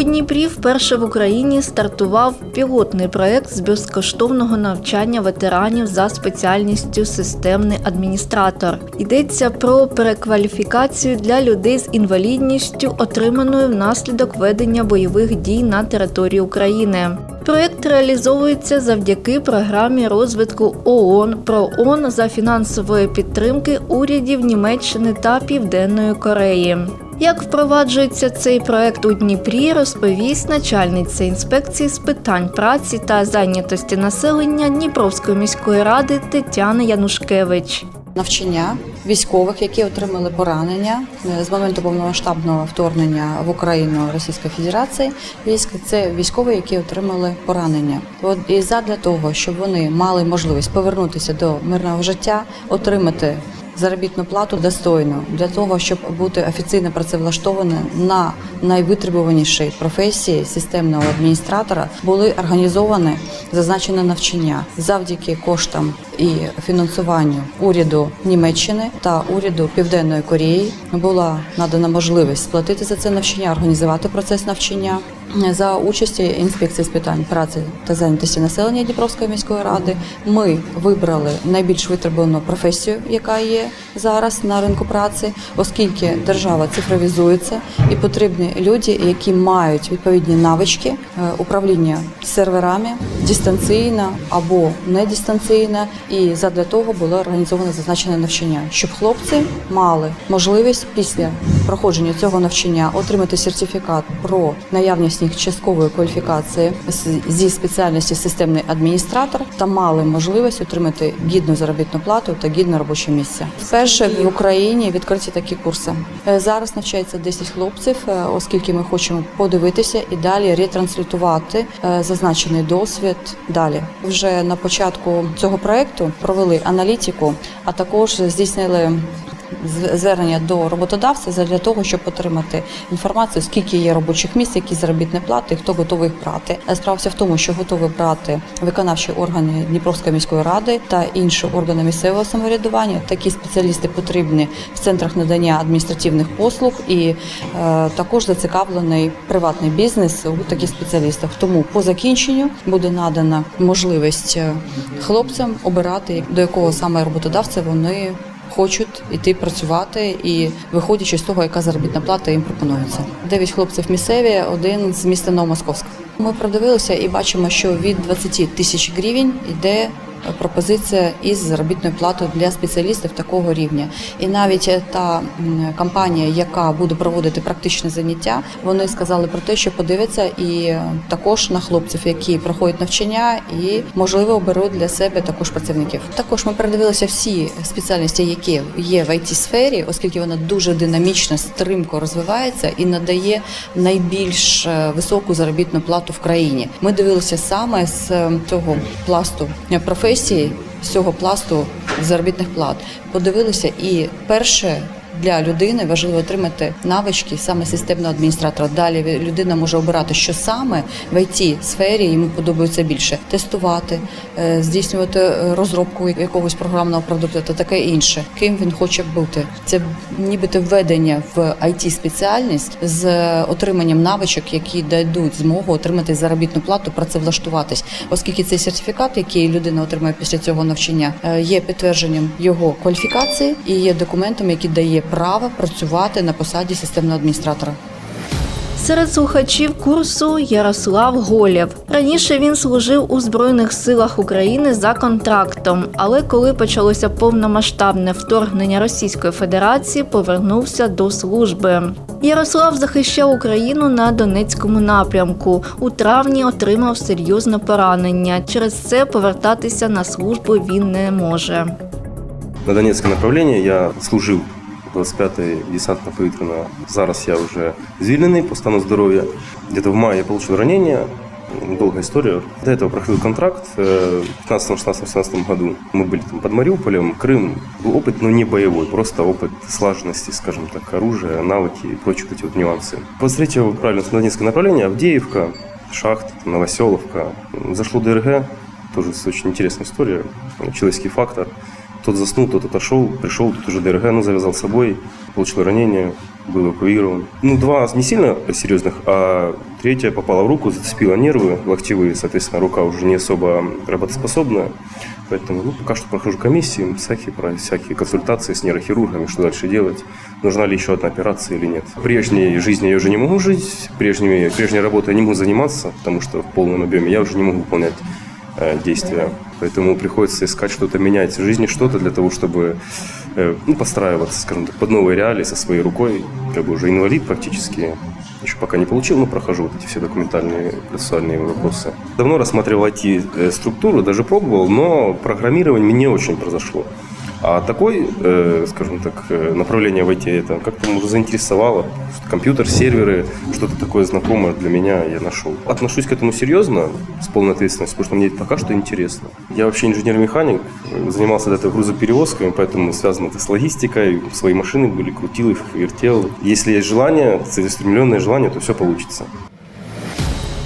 У Дніпрі вперше в Україні стартував пілотний проект з безкоштовного навчання ветеранів за спеціальністю системний адміністратор. Йдеться про перекваліфікацію для людей з інвалідністю, отриманою внаслідок ведення бойових дій на території України. Проект реалізовується завдяки програмі розвитку ООН ПРООН за фінансової підтримки урядів Німеччини та Південної Кореї. Як впроваджується цей проект у Дніпрі, розповість начальниця інспекції з питань праці та зайнятості населення Дніпровської міської ради Тетяна Янушкевич. навчання військових, які отримали поранення е, з моменту повномасштабного вторгнення в Україну Російської Федерації. Військ це військові, які отримали поранення. От і задля того, щоб вони мали можливість повернутися до мирного життя, отримати. Заробітну плату достойну для того, щоб бути офіційно працевлаштованим на найвитребуванішій професії системного адміністратора, були організовані зазначене навчання завдяки коштам і фінансуванню уряду Німеччини та уряду Південної Кореї була надана можливість сплатити за це навчання, організувати процес навчання. За участі інспекції з питань праці та зайнятості населення Дніпровської міської ради ми вибрали найбільш витребувану професію, яка є зараз на ринку праці, оскільки держава цифровізується і потрібні люди, які мають відповідні навички е, управління серверами дистанційно або не дистанційно. І задля того було організовано зазначене навчання, щоб хлопці мали можливість після проходження цього навчання отримати сертифікат про наявність їх часткової кваліфікації зі спеціальності системний адміністратор та мали можливість отримати гідну заробітну плату та гідне робоче місце. Вперше в Україні відкриті такі курси. Е, Зараз навчається 10 хлопців, е, оскільки ми хочемо подивитися і далі ретранслютувати е, зазначений досвід далі. Вже на початку цього проекту провели аналітику, а також здійснили звернення до роботодавця для того, щоб отримати інформацію, скільки є робочих місць, які заробітні плати, хто готовий їх брати. Е, в тому, що готові брати виконавчі органи Дніпровської міської ради та інші органи місцевого самоврядування. Такі спеціалісти потрібні в центрах надання адміністративних послуг і е, також зацікавлений приватний бізнес у таких спеціалістах. Тому по закінченню буде надана можливість е, хлопцям обирати до якого саме роботодавця вони хочуть іти працювати і виходячи з того, яка заробітна плата їм пропонується. Дев'ять хлопців місцеві, один з міста Новомосковська. Ми продивилися і бачимо, що від 20 тисяч гривень йде пропозиція із заробітною платою для спеціалістів такого рівня. І навіть та м, компанія, яка буде проводити практичне заняття, вони сказали про те, що подивиться і е, також на хлопців, які проходять навчання, і можливо оберуть для себе також працівників. Також ми передивилися всі спеціальності, які є в it сфері, оскільки вона дуже динамічно, стрімко розвивається і надає найбільш е, високу заробітну плату в країні. Ми дивилися саме з е, цього пласту професії, з цього пласту заробітних плат. Подивилися і перше. Для людини важливо отримати навички саме системного адміністратора. Далі людина може обирати, що саме в it сфері йому подобається більше тестувати, е, здійснювати е, розробку якогось програмного продукту та таке інше. Ким він хоче бути. Це нібито введення в it спеціальність з отриманням навичок, які дадуть змогу отримати заробітну плату, працевлаштуватись, оскільки цей сертифікат, який людина отримає після цього навчання, е, є підтвердженням його кваліфікації і є документом, який дає право працювати на посаді системного адміністратора. Серед слухачів курсу Ярослав Голєв. Раніше він служив у Збройних силах України за контрактом, але коли почалося повномасштабне вторгнення Російської Федерації, повернувся до служби. Ярослав захищав Україну на Донецькому напрямку. У травні отримав серйозне поранення. Через це повертатися на службу він не може. На Донецьке направлення я служив 25-й десантно-повітряна. Зараз я вже звільнений по стану здоров'я. Где-то в маї я отримав ранення, Долгая история. До этого проходил контракт э, в 15-16-17 году. Мы были там под Мариуполем. Крым был опыт, но не боевой, просто опыт слаженности, скажем так, оружия, навыки и прочие вот эти вот нюансы. После третьего правильно на Донецкое направление, Авдеевка, Шахт, Новоселовка. Зашло ДРГ, тоже очень интересная история, человеческий фактор. Тот заснул, тот отошел, пришел, тут уже ДРГ, ну, завязал с собой, получил ранение, был эвакуирован. Ну, два не сильно серьезных, а третья попала в руку, зацепила нервы локтевые, соответственно, рука уже не особо работоспособная. Поэтому ну, пока что прохожу комиссии, всякие, про всякие консультации с нейрохирургами, что дальше делать, нужна ли еще одна операция или нет. Прежней жизни я уже не могу жить, прежними, прежней работой я не могу заниматься, потому что в полном объеме я уже не могу выполнять действия. Поэтому приходится искать что-то, менять в жизни что-то для того, чтобы э, ну, подстраиваться, скажем так, под новые реалии со своей рукой. Как бы уже инвалид практически. Еще пока не получил, но прохожу вот эти все документальные, процессуальные вопросы. Давно рассматривал IT-структуру, даже пробовал, но программирование мне не очень произошло. А такой, э, скажем так, э, направление в IT это как-то может заинтересовало. Компьютер, серверы, что-то такое знакомое для меня я нашел. Отношусь к этому серьезно, с полной ответственностью, потому что мне это пока что интересно. Я вообще инженер-механик, э, занимался до этого грузоперевозками, поэтому связано это с логистикой. Свои машины были, крутил их, вертел. Если есть желание, целеустремленное желание, то все получится.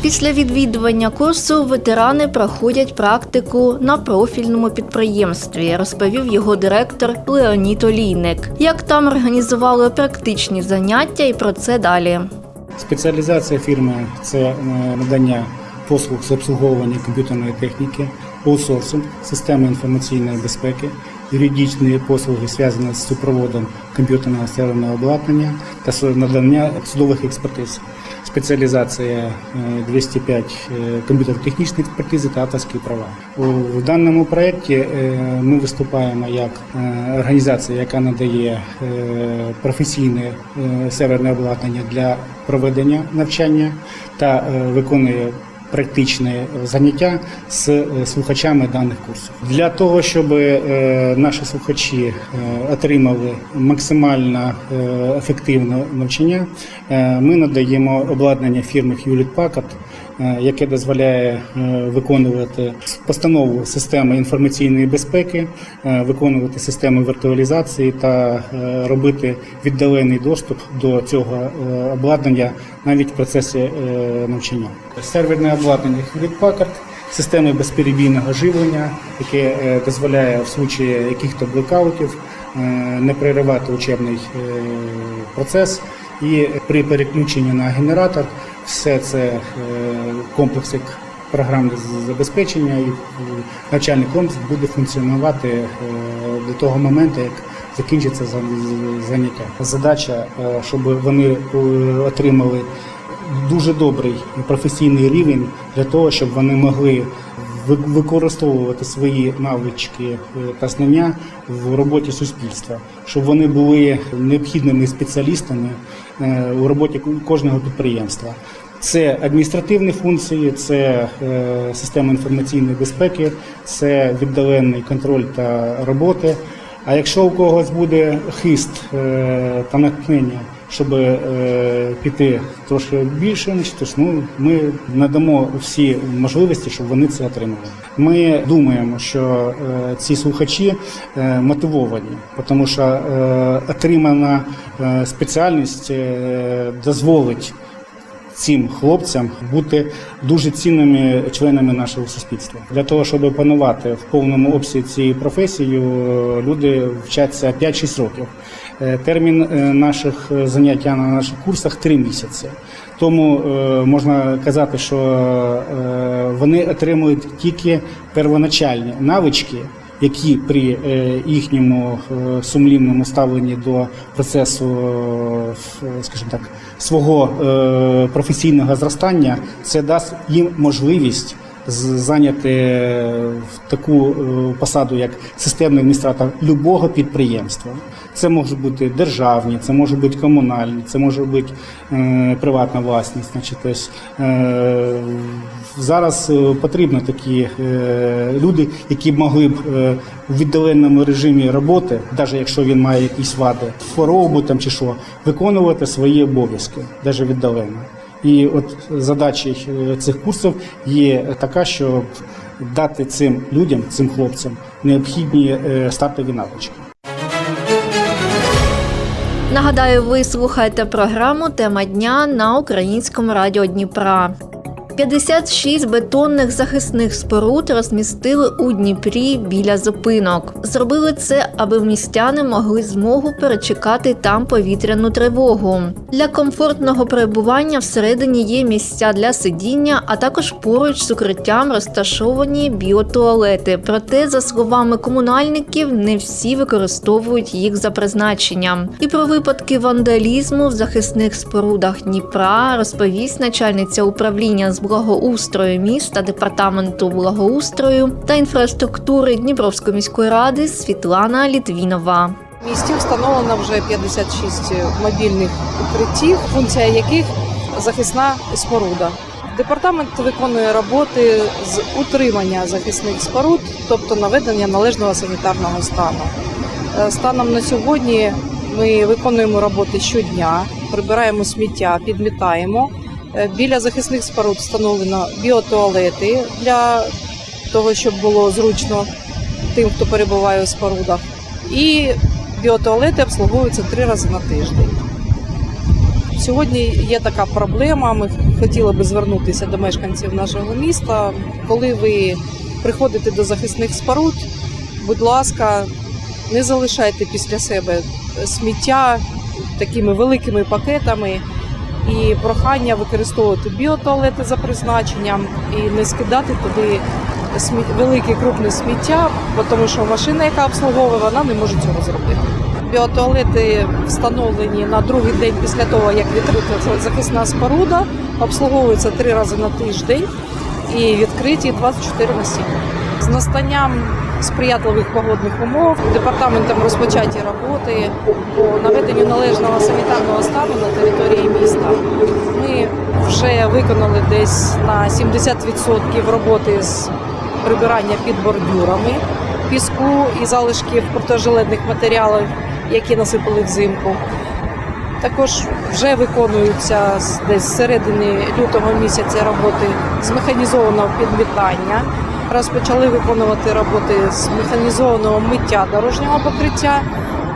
Після відвідування курсу ветерани проходять практику на профільному підприємстві, розповів його директор Леонід Олійник. Як там організували практичні заняття і про це далі. Спеціалізація фірми це е, надання послуг з обслуговування комп'ютерної техніки, аутсорсинг, системи інформаційної безпеки, юридичні послуги зв'язані з супроводом комп'ютерного серверного обладнання та надання судових експертиз. Спеціалізація е, 205 е, комп'ютер-технічної експертизи та авторські права. У даному проєкті е, ми виступаємо як е, організація, яка надає е, професійне е, серверне обладнання для проведення навчання та е, виконує практичне заняття з е, слухачами даних курсів. Для того, щоб е, наші слухачі е, отримали максимально е, ефективне навчання, е, ми надаємо обладнання фірми Hewlett Packard, е, яке дозволяє е, виконувати постанову системи інформаційної безпеки, е, виконувати системи віртуалізації та е, робити віддалений доступ до цього е, обладнання навіть в процесі е, навчання. Серверне обладнання Hewlett Packard, системи безперебійного живлення, яке е, дозволяє в случаї яких-то блекаутів е, не переривати учебний е, процес. І при переключенні на генератор все це е, комплексик програмне забезпечення і навчальний комплекс буде функціонувати е, до того моменту, як закінчиться заняття. Задача, е, щоб вони отримали дуже добрий професійний рівень для того, щоб вони могли ви- використовувати свої навички та знання в роботі суспільства, щоб вони були необхідними спеціалістами у роботі кожного підприємства. Це адміністративні функції, це е, система інформаційної безпеки, це віддалений контроль та роботи. А якщо у когось буде хист е, та натхнення, щоб е, піти трошки більше, ж, ну, ми надамо всі можливості, щоб вони це отримали. Ми думаємо, що е, ці слухачі е, мотивовані, тому що е, отримана е, спеціальність е, дозволить цим хлопцям бути дуже цінними членами нашого суспільства. Для того, щоб опанувати в повному обсязі цією професією, люди вчаться 5-6 років. Е, Термін е, наших заняття на наших курсах 3 місяці. Тому е, можна казати, що е, вони отримують тільки первоначальні навички які при е, їхньому е, сумлінному ставленні до процесу, е, скажімо так, свого е, професійного зростання, це дасть їм можливість зайняти в таку е, посаду, як системний адміністратор любого підприємства. Це можуть бути державні, це може бути комунальні, це може бути е, приватна власність. Значить, тобто, е, зараз е, потрібно такі е, люди, які могли б е, в віддаленому режимі роботи, навіть якщо він має якісь вади, хворобу там чи що, виконувати свої обов'язки, навіть віддалено. І от задачі е, цих курсів є така, щоб дати цим людям, цим хлопцям необхідні е, стартові навички. Нагадаю, ви слухаєте програму Тема дня на українському радіо Дніпра. 56 бетонних захисних споруд розмістили у Дніпрі біля зупинок. Зробили це, аби містяни могли змогу перечекати там повітряну тривогу. Для комфортного перебування всередині є місця для сидіння, а також поруч з укриттям розташовані біотуалети. Проте, за словами комунальників, не всі використовують їх за призначенням. І про випадки вандалізму в захисних спорудах Дніпра розповість начальниця управління з благоустрою міста департаменту благоустрою та інфраструктури Дніпровської міської ради Світлана Літвінова. В місті встановлено вже 56 мобільних укриттів, функція яких захисна споруда. Департамент виконує роботи з утримання захисних споруд, тобто наведення належного санітарного стану. Е, Станом на сьогодні ми виконуємо роботи щодня, прибираємо сміття, підмітаємо. Е, Біля захисних споруд встановлено біотуалети для того, щоб було зручно тим, хто перебуває у спорудах. І біотуалети обслуговуються три рази на тиждень. Сьогодні є така проблема. Ми хотіли би звернутися до мешканців нашого міста. Коли ви приходите до захисних споруд, будь ласка, не залишайте після себе сміття такими великими пакетами. І прохання використовувати біотуалети за призначенням і не скидати туди велике крупне сміття, бо тому що машина, яка обслуговує, вона не може цього зробити. Біотуалети встановлені на другий день після того, як відкрита захисна споруда, обслуговуються три рази на тиждень і відкриті 24 на 7. З настанням сприятливих погодних умов департаментом розпочаті роботи по наведенню належного санітарного стану на території міста. Ми вже виконали десь на 70% роботи з прибирання під бордюрами піску і залишків протижилетних матеріалів, які насипали взимку. Також вже виконуються десь з середини лютого місяця роботи з механізованого підмітання. Розпочали виконувати роботи з механізованого миття дорожнього покриття.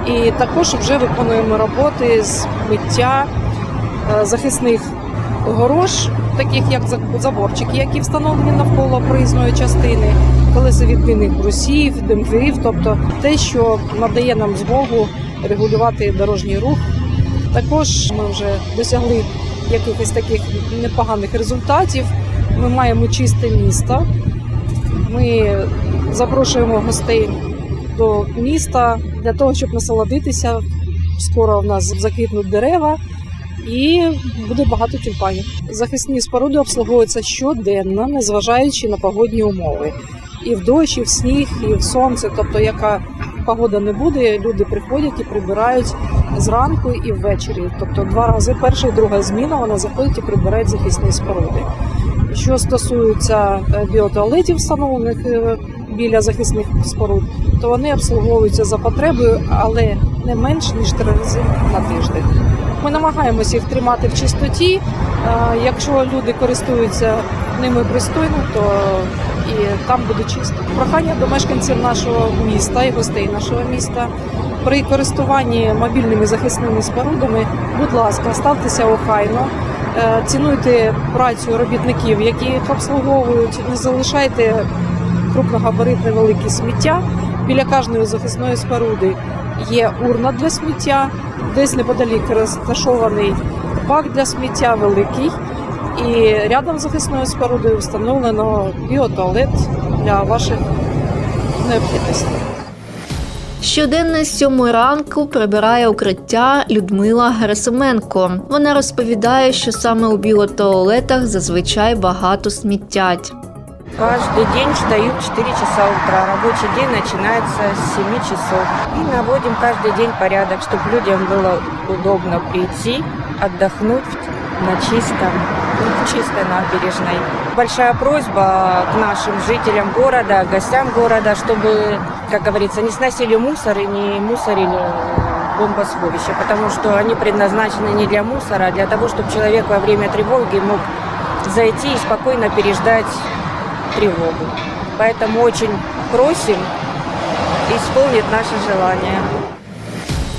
І також вже виконуємо роботи з миття е, захисних горош, таких як за- заборчики, які встановлені навколо проїзної частини, колесовідбійних брусів, демпферів, тобто те, що надає нам змогу регулювати дорожній рух. Також ми вже досягли якихось таких непоганих результатів. Ми маємо чисте місто. Ми запрошуємо гостей до міста для того, щоб насолодитися. Скоро в нас заквітнуть дерева і буде багато тюльпанів. Захисні споруди обслуговуються щоденно, незважаючи на погодні умови. І в дощ, і в сніг, і в сонце. Тобто, яка погода не буде, люди приходять і прибирають зранку і ввечері. Тобто два рази перша і друга зміна вона заходить і прибирають захисні споруди. Що стосується е, біотуалетів, встановлених е, біля захисних споруд, то вони обслуговуються за потребою, але не менш ніж три рази на тиждень. Ми намагаємося їх тримати в чистоті. Е, Якщо люди користуються ними пристойно, то і там буде чисто. Прохання до мешканців нашого міста і гостей нашого міста. При користуванні мобільними захисними спорудами, будь ласка, ставтеся охайно, цінуйте працю робітників, які їх обслуговують, не залишайте крупногабаритне велике сміття. Біля кожної захисної споруди є урна для сміття, десь неподалік розташований бак для сміття великий. І рядом з захисною спорудою встановлено біотуалет для ваших необхідностей. Щоденно з сьомої ранку прибирає укриття Людмила Герасименко. Вона розповідає, що саме у біотуалетах зазвичай багато сміттять. Каждый день встаю в 4 часа утра. Рабочий день начинается с 7 часов. И наводим каждый день порядок, чтобы людям было удобно прийти, отдохнуть на чистом, в чистой набережной. Большая просьба к нашим жителям города, гостям города, чтобы, как говорится, не сносили мусор и не мусорили бомбосховища, потому что они предназначены не для мусора, а для того, чтобы человек во время тревоги мог зайти и спокойно переждать тревогу. Поэтому очень просим исполнить наше желание.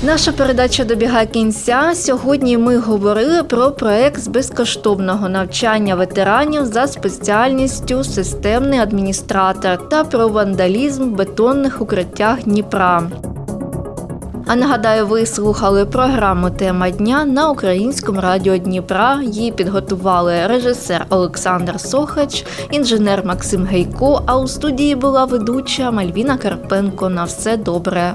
Наша передача добігає кінця. Сьогодні ми говорили про проект з безкоштовного навчання ветеранів за спеціальністю системний адміністратор та про вандалізм в бетонних укриттях Дніпра. А нагадаю, ви слухали програму Тема дня на українському радіо Дніпра. Її підготували режисер Олександр Сохач, інженер Максим Гейко. А у студії була ведуча Мальвіна Карпенко. На все добре.